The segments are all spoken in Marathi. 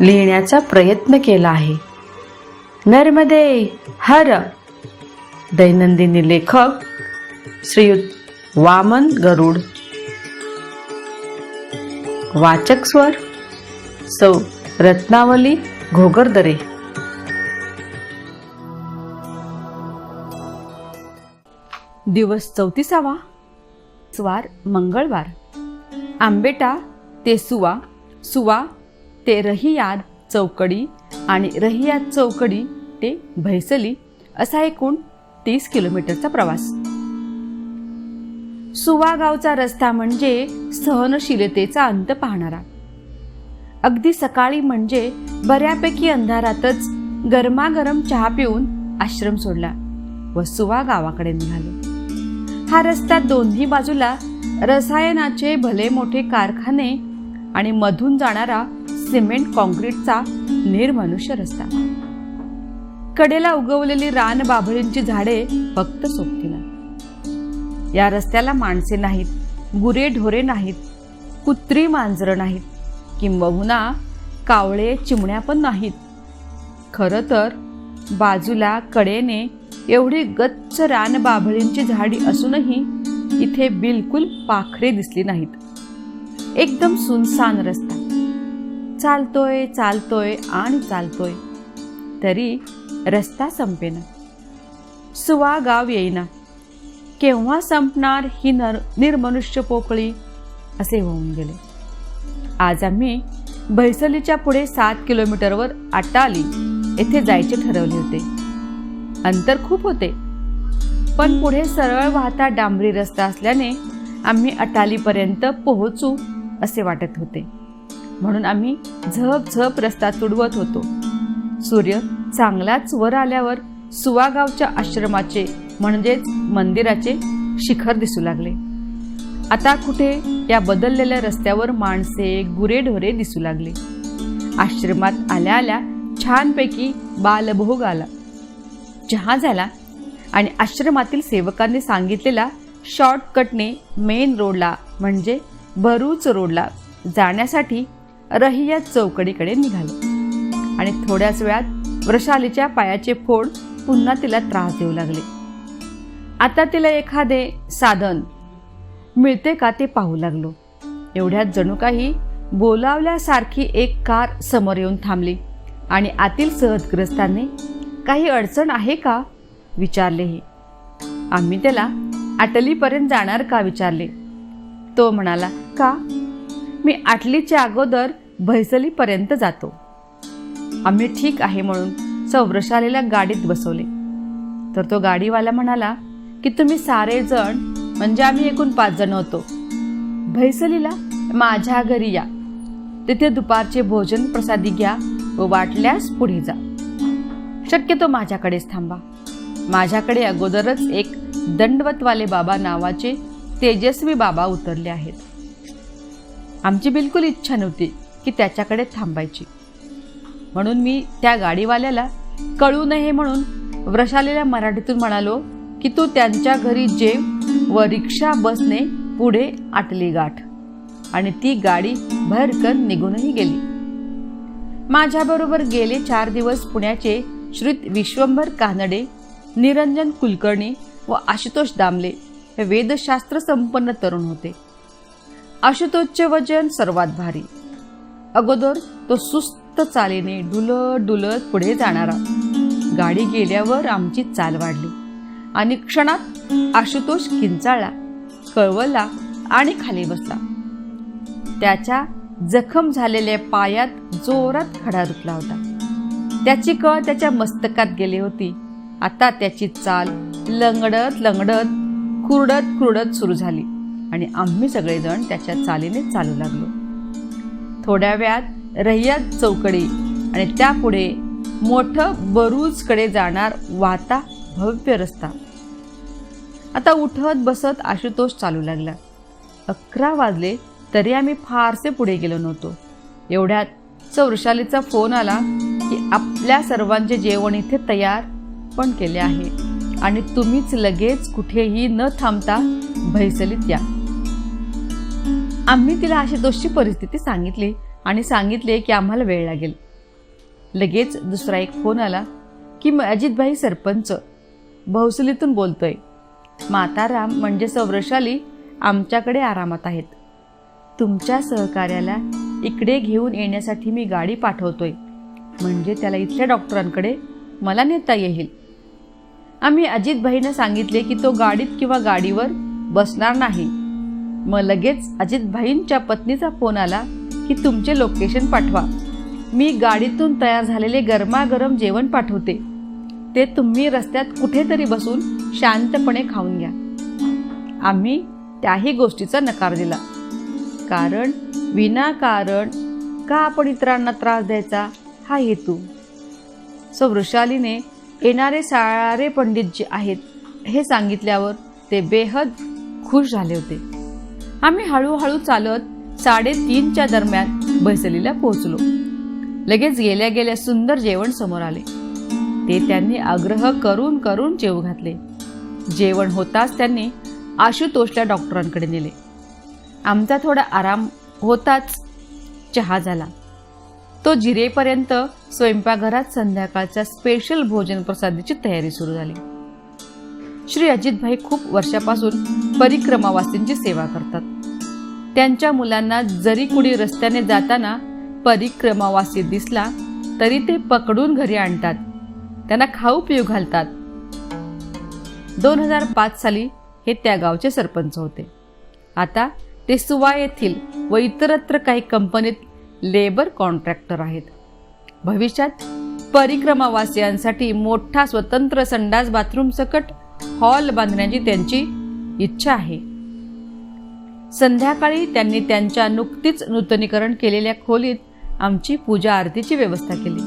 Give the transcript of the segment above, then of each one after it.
लिहिण्याचा प्रयत्न केला आहे. नर्मदे हर. दैनंदिनी लेखक श्रीयुत वामन गरुड. वाचक स्वर सौ रत्नावली घोगरदरे. दिवस चौतीसावा. स्वार मंगळवार. आंबेटा ते सुवा सुवा ते रहियाद चौकडी आणि रहियाद चौकडी ते भैसली असा एकूण तीस किलोमीटरचा प्रवास. सुवागावचा रस्ता म्हणजे सहनशीलतेचा अंत पाहणारा. अगदी सकाळी म्हणजे बऱ्यापैकी अंधारातच गरमागरम चहा पिऊन आश्रम सोडला व सुवा गावाकडे निघालो. हा रस्ता दोन्ही बाजूला रसायनाचे भले मोठे कारखाने आणि मधून जाणारा सिमेंट कॉन्क्रीटचा निर्मनुष्य रस्ता. कडेला उगवलेली रान बाभळींची झाडे फक्त सोबतीला. या रस्त्याला माणसे नाहीत गुरे ढोरे नाहीत कुत्री मांजरं नाहीत किंबहुना कावळे चिमण्या पण नाहीत. खरं तर बाजूला कडेने एवढी गच्च रान बाभळींची झाडी असूनही इथे बिलकुल पाखरे दिसली नाहीत. एकदम सुनसान रस्ता. चालतोय चालतोय आणि चालतोय. तरी रस्ता संपेना. सुवा गाव येईना. केव्हा संपणार ही नर निर्मनुष्य पोकळी? असे होऊन गेले. आज आम्ही भैसलीच्या पुढे सात किलोमीटरवर आटाली येथे जायचे ठरवले होते. अंतर खूप होते. पण पुढे सरळ वाहता डांबरी रस्ता असल्याने आम्ही अटालीपर्यंत पोहोचू असे वाटत होते. म्हणून आम्ही झप झप रस्ता तुडवत होतो. सूर्य चांगलाच वर आल्यावर सुवागावच्या आश्रमाचे म्हणजेच मंदिराचे शिखर दिसू लागले. आता कुठे या बदललेल्या रस्त्यावर माणसे गुरेढोरे दिसू लागले. आश्रमात आल्या आल्या छानपैकी बालभोग आला. चहा झाला आणि आश्रमातील सेवकांनी सांगितलेला शॉर्टकटने मेन रोडला म्हणजे भरूच रोडला जाण्यासाठी रहिया चौकडीकडे निघाले. आणि थोड्याच वेळात वृषालीच्या पायाचे फोड पुन्हा तिला त्रास देऊ लागले. आता तिला एखादे साधन मिळते का ते पाहू लागलो. एवढ्यात जणू काही बोलावल्यासारखी एक कार समोर येऊन थांबली आणि आतील सहजग्रस्तांनी काही अडचण आहे का? विचारलेही आम्ही त्याला अटलीपर्यंत जाणार का? विचारले. तो म्हणाला का? मी आटलीच्या अगोदर भैसलीपर्यंत जातो. आम्ही ठीक आहे म्हणून सौरशालेला गाडीत बसवले. तर तो गाडीवाला म्हणाला की तुम्ही सारेजण म्हणजे आम्ही एकूण पाच जण होतो. भैसलीला माझ्या घरी या. तिथे दुपारचे भोजन प्रसादी घ्या व वाटल्यास पुढे जा. शक्यतो माझ्याकडेच थांबा. माझ्याकडे अगोदरच एक दंडवतवाले बाबा नावाचे तेजस्वी बाबा उतरले आहेत. आमची बिलकुल इच्छा नव्हती की त्याच्याकडे थांबायची. म्हणून मी त्या गाडीवाल्याला कळू नये म्हणून व्रशालेल्या मराठीतून म्हणालो की तू त्यांच्या घरी जेव व रिक्षा बसने पुढे आटली गाठ. आणि ती गाडी भरकन निघूनही गेली. माझ्याबरोबर गेले चार दिवस पुण्याचे श्रीत विश्वंभर कानडे निरंजन कुलकर्णी व आशुतोष दामले हे वेदशास्त्र संपन्न तरुण होते. आशुतोषचे वजन सर्वात भारी. अगोदर तो सुस्त चालीने डुलत डुलत पुढे जाणारा. गाडी गेल्यावर आमची चाल वाढली. आणि क्षणात आशुतोष किंचाळला कळवला आणि खाली बसला. त्याच्या जखम झालेल्या पायात जोरात खडा रुतला होता. त्याची कळ त्याच्या मस्तकात गेली होती. आता त्याची चाल लंगडत लंगडत खुरडत खुरडत सुरू झाली. आणि आम्ही सगळेजण त्याच्या चालीने चालू लागलो. थोड्या वेळात रहियात चौकडी आणि त्यापुढे मोठं बरूजकडे जाणार वाता भव्य रस्ता. आता उठत बसत आशुतोष चालू लागला. अकरा वाजले तरी आम्ही फारसे पुढे गेलो नव्हतो. एवढ्यात चौरशालीचा फोन आला की आपल्या सर्वांचे जेवण इथे तयार पण केले आहे आणि तुम्हीच लगेच कुठेही न थांबता भैसलीत या. आम्ही तिला आशुतोषची परिस्थिती सांगितली आणि सांगितले की आम्हाला वेळ लागेल. लगेच दुसरा एक फोन आला की अजितभाई सरपंच भौसलीतून बोलतोय. माताराम म्हणजे सौरशाली आमच्याकडे आरामात आहेत. तुमच्या सहकार्याला इकडे घेऊन येण्यासाठी मी गाडी पाठवतोय. म्हणजे त्याला इथल्या डॉक्टरांकडे मला नेता येईल. आम्ही अजितभाईनं सांगितले की तो गाडीत किंवा गाडीवर बसणार नाही. मग लगेच अजितभाईंच्या पत्नीचा फोन आला की तुमचे लोकेशन पाठवा. मी गाडीतून तयार झालेले गरमागरम जेवण पाठवते. ते तुम्ही रस्त्यात कुठेतरी बसून शांतपणे खाऊन घ्या. आम्ही त्याही गोष्टीचा नकार दिला. कारण विनाकारण का आपण इतरांना त्रास द्यायचा? हा हेतू. सो वृषालीने येणारे सारे पंडित जे आहेत हे सांगितल्यावर ते बेहद खुश झाले होते. आम्ही हळूहळू चालत साडेतीनच्या दरम्यान बैसलीला पोहोचलो. लगेच गेल्या गेल्या सुंदर जेवण समोर आले. ते त्यांनी आग्रह करून करून जेव घातले. जेवण होताच त्यांनी आशुतोषला डॉक्टरांकडे नेले. आमचा थोडा आराम होताच चहा झाला. तो जिरेपर्यंत स्वयंपाकघरात संध्याकाळच्या स्पेशल भोजन प्रसादीची तयारी सुरू झाली. श्री अजितभाई खूप वर्षापासून परिक्रमावासींची सेवा करतात. त्यांच्या मुलांना जरी कुणी रस्त्याने जाताना परिक्रमावासी दिसला तरी ते पकडून घरी आणतात. त्यांना खाऊ पिऊ घालतात. दोन हजार पाच साली हे त्या गावचे सरपंच होते. आता ते सुवा येथील व इतरत्र काही कंपनीत लेबर कॉन्ट्रॅक्टर आहेत. भविष्यात परिक्रमावासियांसाठी मोठा स्वतंत्र संडास बाथरूम सकट हॉल बांधण्याची त्यांची इच्छा आहे. संध्याकाळी त्यांनी त्यांच्या नुकतीच नूतनीकरण केलेल्या खोलीत आमची पूजा आरतीची व्यवस्था केली.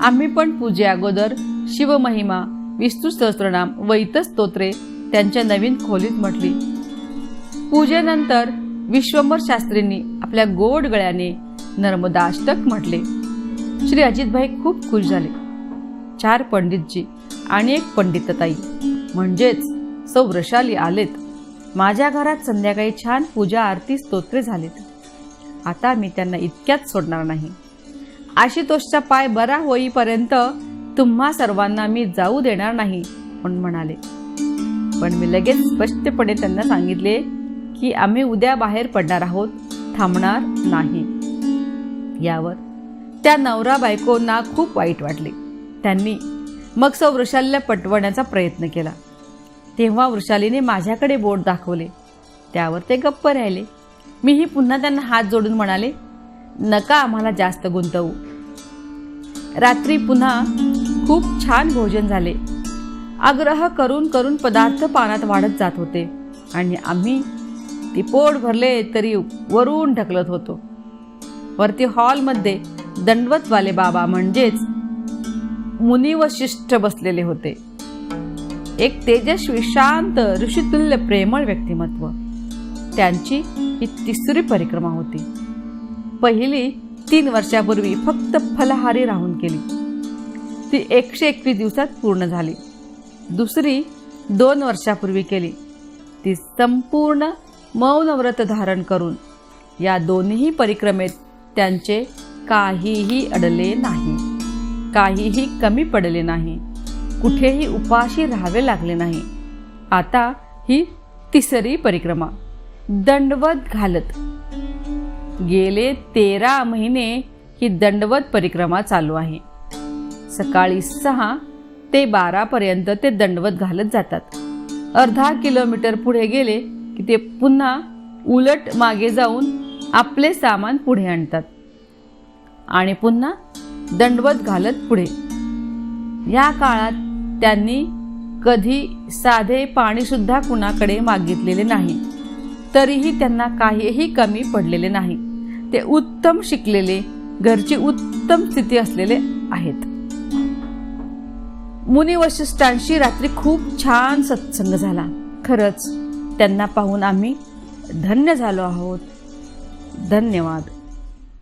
आम्ही पण पूजे अगोदर शिवमहिमा विष्णू सहस्त्रनाम व इतर स्तोत्रे त्यांच्या नवीन खोलीत म्हटली. पूजेनंतर विश्वंभर शास्त्रींनी आपल्या गोड गळ्याने नर्मदाष्टक म्हटले. श्री अजितभाई खूप खुश झाले. चार पंडितजी आणि एक पंडितताई. म्हणजेच सौ वृषाली आलेत. माझ्या घरात संध्याकाळी छान पूजा आरती स्तोत्रे झालेत. आता मी त्यांना इतक्यात सोडणार नाही. आशुतोषचा पाय बरा होईपर्यंत तुम्हा सर्वांना मी जाऊ देणार नाही म्हणून म्हणाले. पण मी लगेच स्पष्टपणे त्यांना सांगितले की आम्ही उद्या बाहेर पडणार आहोत थांबणार नाही. यावर त्या नवरा बायकोंना खूप वाईट वाटले. त्यांनी मग सौ वृषालीला पटवण्याचा प्रयत्न केला. तेव्हा वृषालीने माझ्याकडे बोट दाखवले. त्यावर ते गप्प राहिले. मीही पुन्हा त्यांना हात जोडून म्हणाले नका आम्हाला जास्त गुंतवू. रात्री पुन्हा खूप छान भोजन झाले. आग्रह करून करून पदार्थ पानात वाढत जात होते आणि आम्ही ती पोट भरले तरी वरून ढकलत होतो. वरती हॉलमध्ये दंडवतवाले बाबा म्हणजेच मुनी व शिष्ट बसलेले होते. एक तेजस्वी शांत ऋषितुल्य प्रेमळ व्यक्तिमत्व. त्यांची ही तिसरी परिक्रमा होती. पहिली तीन वर्षापूर्वी फक्त फलहारी राहून केली ती एकशे एकवीस दिवसात पूर्ण झाली. दुसरी दोन वर्षापूर्वी केली. ती संपूर्ण मौन व्रत धारण करून या दोन्ही परिक्रमेत त्यांचे काहीही अडले नाही. काहीही कमी पडले नाही. कुठेही उपाशी राहावे लागले नाही. आता ही तिसरी परिक्रमा. दंडवत घालत. गेले तेरा महिने ही दंडवत परिक्रमा चालू आहे. सकाळी सहा ते बारापर्यंत ते दंडवत घालत जातात. अर्धा किलोमीटर पुढे गेले की ते पुन्हा उलट मागे जाऊन आपले सामान पुढे आणतात. आणि पुन्हा दंडवत घालत पुढे. या काळात त्यांनी कधी साधे पाणीसुद्धा कुणाकडे मागितलेले नाही. तरीही त्यांना काहीही कमी पडलेले नाही. ते उत्तम शिकलेले घरची उत्तम स्थिती असलेले आहेत. मुनी वशिष्ठांशी रात्री खूप छान सत्संग झाला. खरंच त्यांना पाहून आम्ही धन्य झालो आहोत. धन्यवाद.